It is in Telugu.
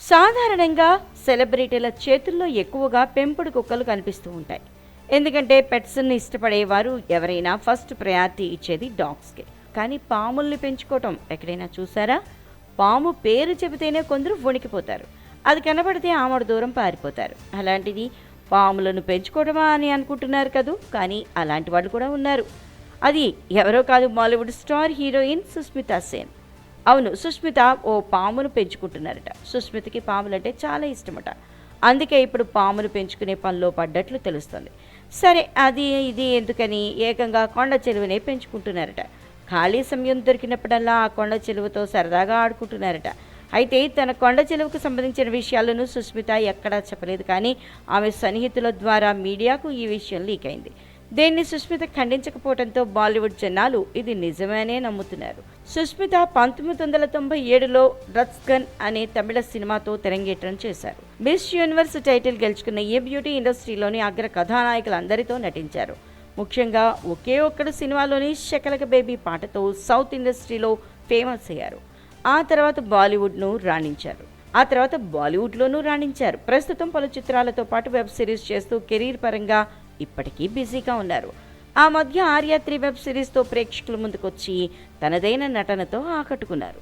సాధారణంగా సెలబ్రిటీల చేతుల్లో ఎక్కువగా పెంపుడు కుక్కలు కనిపిస్తూ ఉంటాయి. ఎందుకంటే పెట్స్ని ఇష్టపడేవారు ఎవరైనా ఫస్ట్ ప్రయారిటీ ఇచ్చేది డాగ్స్కి. కానీ పాముల్ని పెంచుకోవటం ఎక్కడైనా చూసారా? పాము పేరు చెబితేనే కొందరు వణికిపోతారు. అది కనబడితే ఆమడ దూరం పారిపోతారు. అలాంటిది పాములను పెంచుకోవడమా అని అనుకుంటున్నారు కదూ? కానీ అలాంటి వాళ్ళు కూడా ఉన్నారు. అది ఎవరో కాదు Bollywood star heroine Sushmita Sen. అవును సుస్మిత ఓ పామును పెంచుకుంటున్నారట. సుస్మితకి పాములంటే చాలా ఇష్టమట. అందుకే ఇప్పుడు పామును పెంచుకునే పనిలో పడ్డట్లు తెలుస్తుంది. సరే అది ఇది ఎందుకని ఏకంగా కొండ చెరువునే పెంచుకుంటున్నారట. ఖాళీ సమయం దొరికినప్పుడల్లా ఆ కొండ చెరువుతో సరదాగా ఆడుకుంటున్నారట. అయితే తన కొండ చెరువుకు సంబంధించిన విషయాలను సుస్మిత ఎక్కడా చెప్పలేదు కానీ ఆమె సన్నిహితుల ద్వారా మీడియాకు ఈ విషయం లీక్ అయింది. దీన్ని సుస్మిత ఖండించకపోవడంతో బాలీవుడ్ జనాలు ఇది నిజమేనే నమ్ముతున్నారు. సుస్మిత పంతొమ్మిది వందల తొంభై ఏడులో రత్స్గన్ అనే తమిళ సినిమాతో తెరంగేట్రం చేశారు. మిస్ యూనివర్స్ టైటిల్ గెలుచుకున్న ఈ బ్యూటీ ఇండస్ట్రీలోని అగ్ర కథానాయకులందరితో నటించారు. ముఖ్యంగా ఒకే ఒక్కడు సినిమాలోని శకలక బేబీ పాటతో సౌత్ ఇండస్ట్రీలో ఫేమస్ అయ్యారు. ఆ తర్వాత బాలీవుడ్ను రాణించారు. ఆ తర్వాత బాలీవుడ్లోనూ రాణించారు. ప్రస్తుతం పలు చిత్రాలతో పాటు వెబ్ సిరీస్ చేస్తూ కెరీర్ పరంగా ఇప్పటికీ బిజీగా ఉన్నారు. ఆ మధ్య ఆర్య త్రీ వెబ్ సిరీస్తో ప్రేక్షకుల ముందుకొచ్చి తనదైన నటనతో ఆకట్టుకున్నారు.